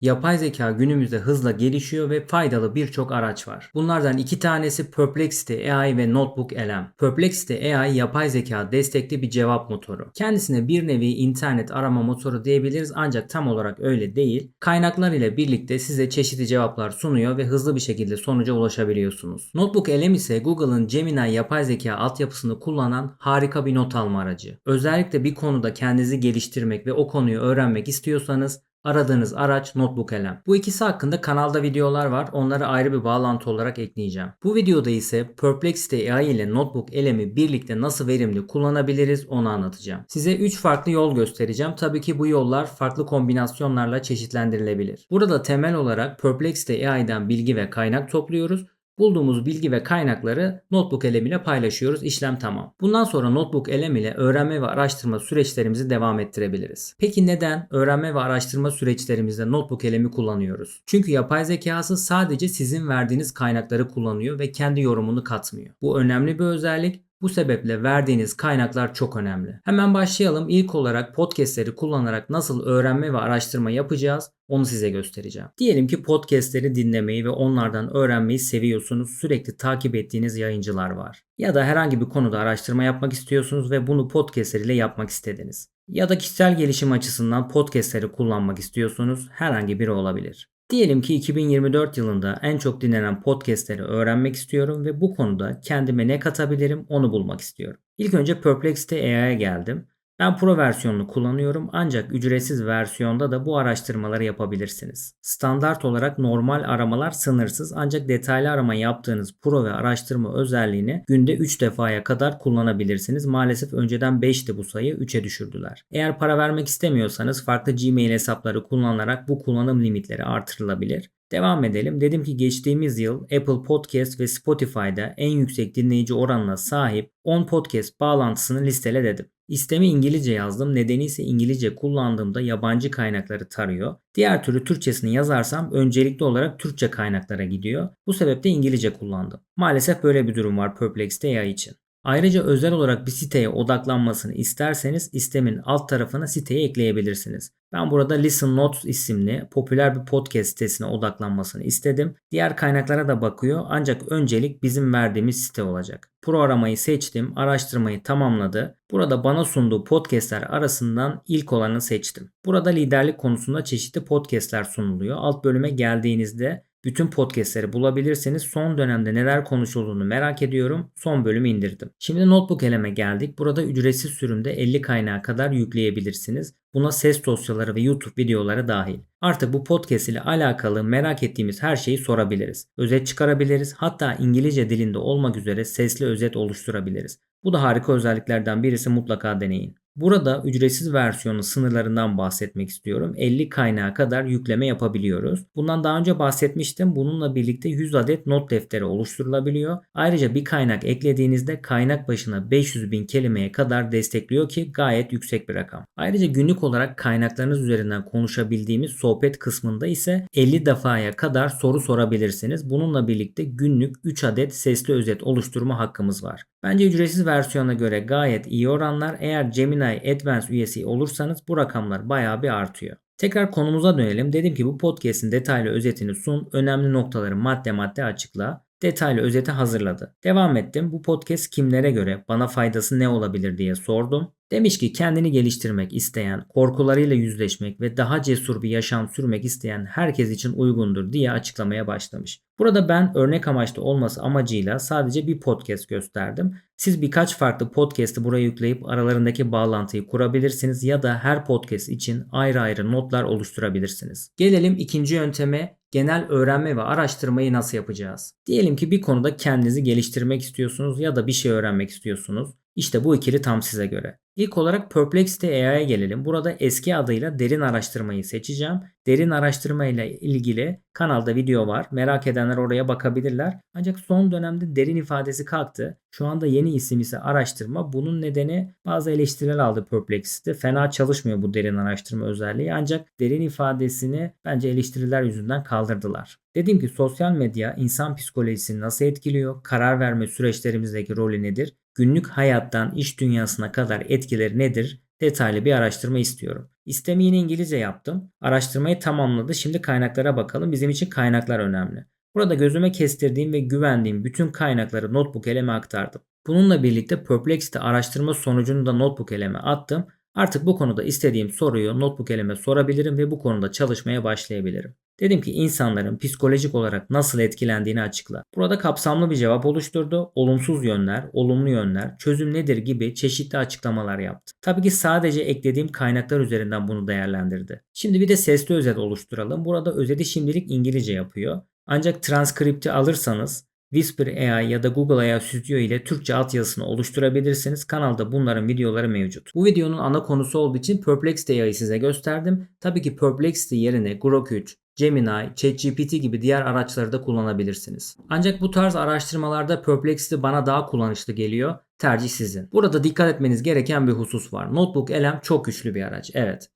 Yapay zeka günümüzde hızla gelişiyor ve faydalı birçok araç var. Bunlardan iki tanesi Perplexity AI ve Notebook LM. Perplexity AI yapay zeka destekli bir cevap motoru. Kendisine bir nevi internet arama motoru diyebiliriz ancak tam olarak öyle değil. Kaynaklar ile birlikte size çeşitli cevaplar sunuyor ve hızlı bir şekilde sonuca ulaşabiliyorsunuz. Notebook LM ise Google'ın Gemini yapay zeka altyapısını kullanan harika bir not alma aracı. Özellikle bir konuda kendinizi geliştirmek ve o konuyu öğrenmek istiyorsanız Aradığınız araç Notebook LM. Bu ikisi hakkında kanalda videolar var. Onları ayrı bir bağlantı olarak ekleyeceğim. Bu videoda ise Perplexity AI ile Notebook LM'i birlikte nasıl verimli kullanabiliriz onu anlatacağım. Size 3 farklı yol göstereceğim. Tabii ki bu yollar farklı kombinasyonlarla çeşitlendirilebilir. Burada temel olarak Perplexity AI'den bilgi ve kaynak topluyoruz. Bulduğumuz bilgi ve kaynakları Notebook LM ile paylaşıyoruz. İşlem tamam. Bundan sonra Notebook LM ile öğrenme ve araştırma süreçlerimizi devam ettirebiliriz. Peki neden öğrenme ve araştırma süreçlerimizde Notebook LM'i kullanıyoruz? Çünkü yapay zekası sadece sizin verdiğiniz kaynakları kullanıyor ve kendi yorumunu katmıyor. Bu önemli bir özellik bu sebeple verdiğiniz kaynaklar çok önemli. Hemen başlayalım. İlk olarak podcastleri kullanarak nasıl öğrenme ve araştırma yapacağız onu size göstereceğim. Diyelim ki podcastleri dinlemeyi ve onlardan öğrenmeyi seviyorsunuz. Sürekli takip ettiğiniz yayıncılar var. Ya da herhangi bir konuda araştırma yapmak istiyorsunuz ve bunu podcastleriyle yapmak istediniz. Ya da kişisel gelişim açısından podcastleri kullanmak istiyorsunuz. Herhangi biri olabilir. Diyelim ki 2024 yılında en çok dinlenen podcastleri öğrenmek istiyorum ve bu konuda kendime ne katabilirim onu bulmak istiyorum. İlk önce Perplexity AI'ya geldim. Ben Pro versiyonunu kullanıyorum ancak ücretsiz versiyonda da bu araştırmaları yapabilirsiniz. Standart olarak normal aramalar sınırsız ancak detaylı arama yaptığınız Pro ve araştırma özelliğini günde 3 defaya kadar kullanabilirsiniz. Maalesef önceden 5'ti bu sayı 3'e düşürdüler. Eğer para vermek istemiyorsanız farklı Gmail hesapları kullanarak bu kullanım limitleri artırılabilir. Devam edelim. Dedim ki geçtiğimiz yıl Apple Podcast ve Spotify'da en yüksek dinleyici oranına sahip 10 podcast bağlantısını listele dedim. İstemi İngilizce yazdım. Nedeni ise İngilizce kullandığımda yabancı kaynakları tarıyor. Diğer türlü Türkçesini yazarsam öncelikli olarak Türkçe kaynaklara gidiyor. Bu sebeple İngilizce kullandım. Maalesef böyle bir durum var Perplex'te AI için. Ayrıca özel olarak bir siteye odaklanmasını isterseniz istemin alt tarafına siteye ekleyebilirsiniz. Ben burada Listen Notes isimli popüler bir podcast sitesine odaklanmasını istedim. Diğer kaynaklara da bakıyor ancak öncelik bizim verdiğimiz site olacak. Pro aramayı seçtim, araştırmayı tamamladı. Burada bana sunduğu podcastler arasından ilk olanı seçtim. Burada liderlik konusunda çeşitli podcastler sunuluyor. Alt bölüme geldiğinizde bütün podcastleri bulabilirsiniz. Son dönemde neler konuşulduğunu merak ediyorum. Son bölümü indirdim. Şimdi Notebook eleme geldik. Burada ücretsiz sürümde 50 kaynağı kadar yükleyebilirsiniz. Buna ses dosyaları ve YouTube videoları dahil. Artık bu podcast ile alakalı merak ettiğimiz her şeyi sorabiliriz. Özet çıkarabiliriz. Hatta İngilizce dilinde olmak üzere sesli özet oluşturabiliriz. Bu da harika özelliklerden birisi mutlaka deneyin. Burada ücretsiz versiyonu sınırlarından bahsetmek istiyorum. 50 kaynağa kadar yükleme yapabiliyoruz. Bundan daha önce bahsetmiştim. Bununla birlikte 100 adet not defteri oluşturulabiliyor. Ayrıca bir kaynak eklediğinizde kaynak başına 500 bin kelimeye kadar destekliyor ki gayet yüksek bir rakam. Ayrıca günlük olarak kaynaklarınız üzerinden konuşabildiğimiz sohbet kısmında ise 50 defaya kadar soru sorabilirsiniz. Bununla birlikte günlük 3 adet sesli özet oluşturma hakkımız var. Bence ücretsiz versiyona göre gayet iyi oranlar. Eğer Gemini Advanced üyesi olursanız bu rakamlar bayağı bir artıyor. Tekrar konumuza dönelim. Dedim ki bu podcast'in detaylı özetini sun, önemli noktaları madde madde açıkla detaylı özeti hazırladı. Devam ettim. Bu podcast kimlere göre, bana faydası ne olabilir diye sordum. Demiş ki kendini geliştirmek isteyen, korkularıyla yüzleşmek ve daha cesur bir yaşam sürmek isteyen herkes için uygundur diye açıklamaya başlamış. Burada ben örnek amaçlı olması amacıyla sadece bir podcast gösterdim. Siz birkaç farklı podcast'i buraya yükleyip aralarındaki bağlantıyı kurabilirsiniz ya da her podcast için ayrı ayrı notlar oluşturabilirsiniz. Gelelim ikinci yönteme genel öğrenme ve araştırmayı nasıl yapacağız? Diyelim ki bir konuda kendinizi geliştirmek istiyorsunuz ya da bir şey öğrenmek istiyorsunuz. İşte bu ikili tam size göre. İlk olarak Perplexity AI'ya gelelim. Burada eski adıyla derin araştırmayı seçeceğim. Derin araştırma ile ilgili kanalda video var. Merak edenler oraya bakabilirler. Ancak son dönemde derin ifadesi kalktı. Şu anda yeni isim ise araştırma. Bunun nedeni bazı eleştiriler aldı Perplexity. Fena çalışmıyor bu derin araştırma özelliği. Ancak derin ifadesini bence eleştiriler yüzünden kaldırdılar. Dediğim ki sosyal medya insan psikolojisini nasıl etkiliyor? Karar verme süreçlerimizdeki rolü nedir? Günlük hayattan iş dünyasına kadar etkileri nedir? Detaylı bir araştırma istiyorum. İstemi yine İngilizce yaptım. Araştırmayı tamamladı. Şimdi kaynaklara bakalım. Bizim için kaynaklar önemli. Burada gözüme kestirdiğim ve güvendiğim bütün kaynakları notebook eleme aktardım. Bununla birlikte Perplexity araştırma sonucunu da notebook eleme attım. Artık bu konuda istediğim soruyu notebook eleme sorabilirim ve bu konuda çalışmaya başlayabilirim. Dedim ki insanların psikolojik olarak nasıl etkilendiğini açıkla. Burada kapsamlı bir cevap oluşturdu. Olumsuz yönler, olumlu yönler, çözüm nedir gibi çeşitli açıklamalar yaptı. Tabii ki sadece eklediğim kaynaklar üzerinden bunu değerlendirdi. Şimdi bir de sesli özet oluşturalım. Burada özeti şimdilik İngilizce yapıyor. Ancak transkripti alırsanız Whisper AI ya da Google AI Studio ile Türkçe altyazısını oluşturabilirsiniz. Kanalda bunların videoları mevcut. Bu videonun ana konusu olduğu için Perplexity AI'yı size gösterdim. Tabii ki Perplexity yerine Grok 3, Gemini, ChatGPT gibi diğer araçları da kullanabilirsiniz. Ancak bu tarz araştırmalarda Perplexity bana daha kullanışlı geliyor. Tercih sizin. Burada dikkat etmeniz gereken bir husus var. Notebook LM çok güçlü bir araç. Evet.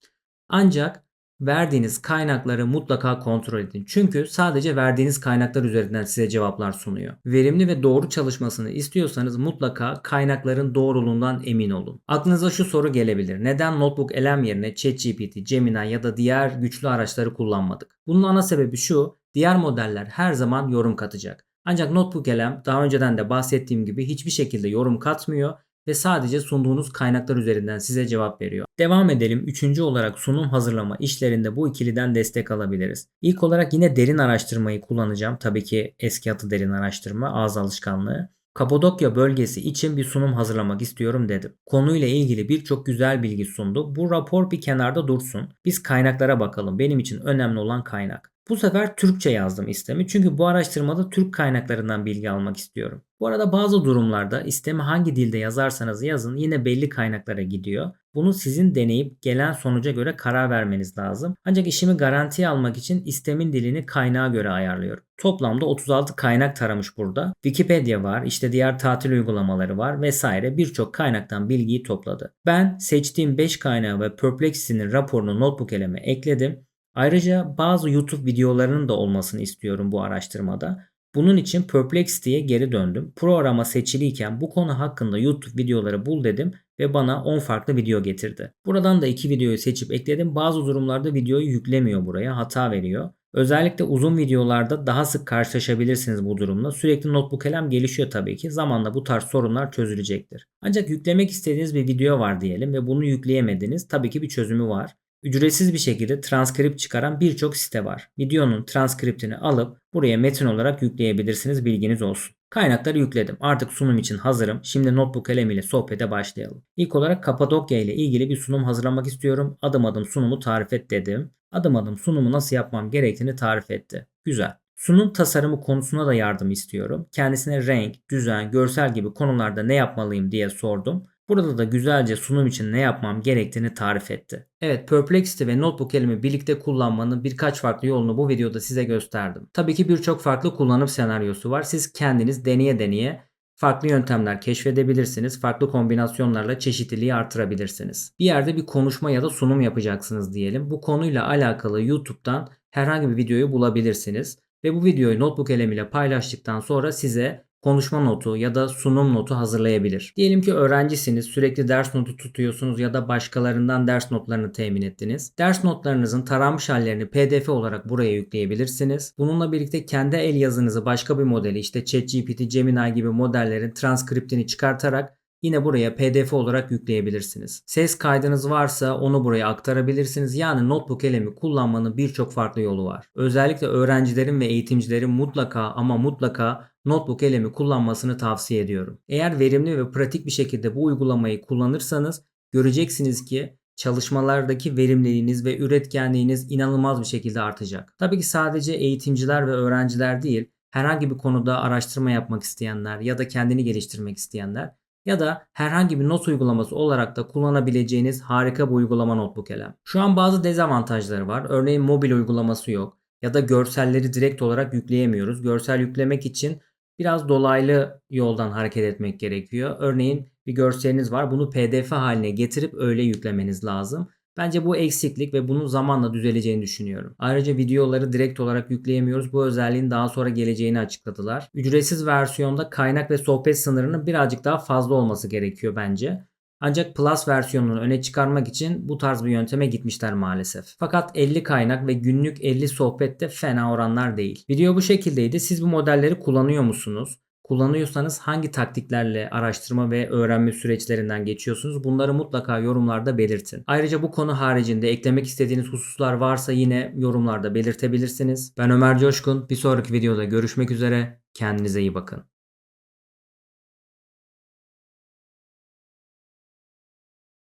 Ancak verdiğiniz kaynakları mutlaka kontrol edin. Çünkü sadece verdiğiniz kaynaklar üzerinden size cevaplar sunuyor. Verimli ve doğru çalışmasını istiyorsanız mutlaka kaynakların doğruluğundan emin olun. Aklınıza şu soru gelebilir. Neden Notebook LM yerine ChatGPT, Gemini ya da diğer güçlü araçları kullanmadık? Bunun ana sebebi şu. Diğer modeller her zaman yorum katacak. Ancak Notebook LM daha önceden de bahsettiğim gibi hiçbir şekilde yorum katmıyor ve sadece sunduğunuz kaynaklar üzerinden size cevap veriyor. Devam edelim. Üçüncü olarak sunum hazırlama işlerinde bu ikiliden destek alabiliriz. İlk olarak yine derin araştırmayı kullanacağım. Tabii ki eski adı derin araştırma, ağız alışkanlığı. Kapadokya bölgesi için bir sunum hazırlamak istiyorum dedim. Konuyla ilgili birçok güzel bilgi sundu. Bu rapor bir kenarda dursun. Biz kaynaklara bakalım. Benim için önemli olan kaynak. Bu sefer Türkçe yazdım istemi çünkü bu araştırmada Türk kaynaklarından bilgi almak istiyorum. Bu arada bazı durumlarda istemi hangi dilde yazarsanız yazın yine belli kaynaklara gidiyor. Bunu sizin deneyip gelen sonuca göre karar vermeniz lazım. Ancak işimi garantiye almak için istemin dilini kaynağa göre ayarlıyorum. Toplamda 36 kaynak taramış burada. Wikipedia var, işte diğer tatil uygulamaları var vesaire birçok kaynaktan bilgiyi topladı. Ben seçtiğim 5 kaynağı ve Perplexity'nin raporunu notebook eleme ekledim. Ayrıca bazı YouTube videolarının da olmasını istiyorum bu araştırmada. Bunun için Perplexity'ye geri döndüm. Programa seçiliyken bu konu hakkında YouTube videoları bul dedim ve bana 10 farklı video getirdi. Buradan da 2 videoyu seçip ekledim. Bazı durumlarda videoyu yüklemiyor buraya, hata veriyor. Özellikle uzun videolarda daha sık karşılaşabilirsiniz bu durumla. Sürekli notebook elem gelişiyor tabii ki. Zamanla bu tarz sorunlar çözülecektir. Ancak yüklemek istediğiniz bir video var diyelim ve bunu yükleyemediniz. Tabii ki bir çözümü var. Ücretsiz bir şekilde transkript çıkaran birçok site var. Videonun transkriptini alıp buraya metin olarak yükleyebilirsiniz bilginiz olsun. Kaynakları yükledim. Artık sunum için hazırım. Şimdi notebook kalem ile sohbete başlayalım. İlk olarak Kapadokya ile ilgili bir sunum hazırlamak istiyorum. Adım adım sunumu tarif et dedim. Adım adım sunumu nasıl yapmam gerektiğini tarif etti. Güzel. Sunum tasarımı konusuna da yardım istiyorum. Kendisine renk, düzen, görsel gibi konularda ne yapmalıyım diye sordum. Burada da güzelce sunum için ne yapmam gerektiğini tarif etti. Evet Perplexity ve Notebook elimi birlikte kullanmanın birkaç farklı yolunu bu videoda size gösterdim. Tabii ki birçok farklı kullanım senaryosu var. Siz kendiniz deneye deneye farklı yöntemler keşfedebilirsiniz. Farklı kombinasyonlarla çeşitliliği artırabilirsiniz. Bir yerde bir konuşma ya da sunum yapacaksınız diyelim. Bu konuyla alakalı YouTube'dan herhangi bir videoyu bulabilirsiniz. Ve bu videoyu notebook elemiyle paylaştıktan sonra size konuşma notu ya da sunum notu hazırlayabilir. Diyelim ki öğrencisiniz, sürekli ders notu tutuyorsunuz ya da başkalarından ders notlarını temin ettiniz. Ders notlarınızın taranmış hallerini PDF olarak buraya yükleyebilirsiniz. Bununla birlikte kendi el yazınızı başka bir modeli işte ChatGPT, Gemini gibi modellerin transkriptini çıkartarak Yine buraya PDF olarak yükleyebilirsiniz. Ses kaydınız varsa onu buraya aktarabilirsiniz. Yani notebook elemi kullanmanın birçok farklı yolu var. Özellikle öğrencilerin ve eğitimcilerin mutlaka ama mutlaka notebook elemi kullanmasını tavsiye ediyorum. Eğer verimli ve pratik bir şekilde bu uygulamayı kullanırsanız göreceksiniz ki çalışmalardaki verimliliğiniz ve üretkenliğiniz inanılmaz bir şekilde artacak. Tabii ki sadece eğitimciler ve öğrenciler değil, herhangi bir konuda araştırma yapmak isteyenler ya da kendini geliştirmek isteyenler ya da herhangi bir not uygulaması olarak da kullanabileceğiniz harika bir uygulama Notebook LM. Şu an bazı dezavantajları var. Örneğin mobil uygulaması yok ya da görselleri direkt olarak yükleyemiyoruz. Görsel yüklemek için biraz dolaylı yoldan hareket etmek gerekiyor. Örneğin bir görseliniz var. Bunu PDF haline getirip öyle yüklemeniz lazım. Bence bu eksiklik ve bunun zamanla düzeleceğini düşünüyorum. Ayrıca videoları direkt olarak yükleyemiyoruz. Bu özelliğin daha sonra geleceğini açıkladılar. Ücretsiz versiyonda kaynak ve sohbet sınırının birazcık daha fazla olması gerekiyor bence. Ancak Plus versiyonunu öne çıkarmak için bu tarz bir yönteme gitmişler maalesef. Fakat 50 kaynak ve günlük 50 sohbette fena oranlar değil. Video bu şekildeydi. Siz bu modelleri kullanıyor musunuz? Kullanıyorsanız hangi taktiklerle araştırma ve öğrenme süreçlerinden geçiyorsunuz? Bunları mutlaka yorumlarda belirtin. Ayrıca bu konu haricinde eklemek istediğiniz hususlar varsa yine yorumlarda belirtebilirsiniz. Ben Ömer Coşkun. Bir sonraki videoda görüşmek üzere. Kendinize iyi bakın.